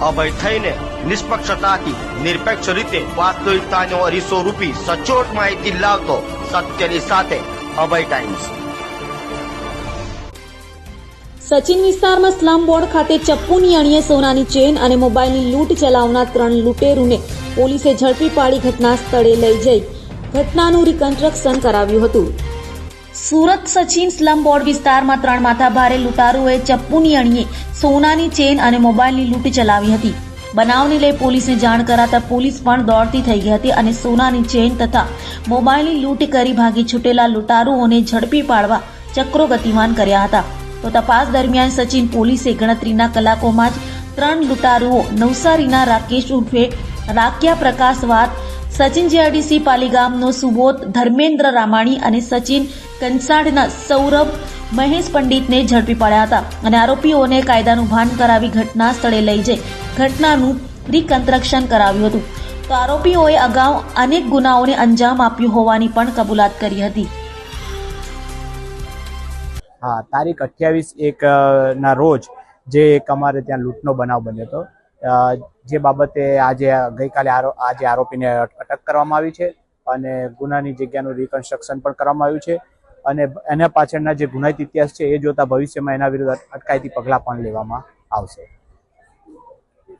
અભય થઈને નિષ્પક્ષતાથી નિરપેક્ષ રીતે વાસ્તવિકતાનો અરીસો રૂપી સચોટ માહિતી લાવતો સત્યની સાથે અભય ટાઈમ્સ. સચિન વિસ્તારમાં સ્લમ બોર્ડ ખાતે ચપ્પુની અણીએ સોનાની ચેન અને મોબાઈલની લૂંટ ચલાવનાર ત્રણ લૂંટેરુને પોલીસે ઝડપી પાડી ઘટના સ્થળે લઈ જઈ. ઘટનાનું રિકન્સ્ટ્રક્શન કરાવ્યું હતું. સુરત સચિન સ્લમ બોર્ડ વિસ્તારમાં ત્રણ માથાભારે લૂંટારૂએ ચપ્પુની અણીએ સોનાની ચેન અને મોબાઈલની લૂંટ ચલાવી હતી. બનાવને લઈ પોલીસને જાણ કરાતા પોલીસ પણ દોડતી થઈ ગઈ હતી અને સોનાની ચેન તથા મોબાઈલની લૂંટ કરી ભાગી છૂટેલા લૂંટારૂઓને ઝડપી પાડવા ચક્રો ગતિમાન કર્યા હતા. તો તપાસ દરમિયાન સચિન પોલીસે ગણતરીના કલાકોમાં જ ત્રણ લૂંટારૂઓ નવસારીના રાકેશ ઉર્ફે રાક્યા પ્રકાશવાદ સચિન જેઆરડીસી પાલીગામનો સુબોધ ધર્મેન્દ્ર રામાણી અને સચિન કંસાડના સૌરભ, મહેશ પંડિતને ઝડપી પાડ્યા હતા અને આરોપીઓને કાયદાનું ભાન કરાવી ઘટના સ્થળે લઈ જઈ ઘટનાનું રિકન્સ્ટ્રક્શન કરાવ્યું હતું. તો આરોપીઓએ અગાઉ અનેક ગુનાઓને અંજામ આપ્યું હોવાની પણ કબૂલાત કરી હતી. હા, તારીખ અઠ્યાવીસ એક ના રોજ જે એક અમારે ત્યાં લૂંટનો બનાવ બન્યો હતો. જે બાબતે આજે ગઈકાલે આજે આરોપીને અટક કરવામાં આવી છે અને ગુનાની જગ્યાનું રિકન્સ્ટ્રક્શન પણ કરવામાં આવ્યું છે. અને એના પાછળના જે ગુનાહિત ઇતિહાસ છે એ જોતા ભવિષ્યમાં એના વિરુદ્ધ અટકાયતી પગલાં પણ લેવામાં આવશે.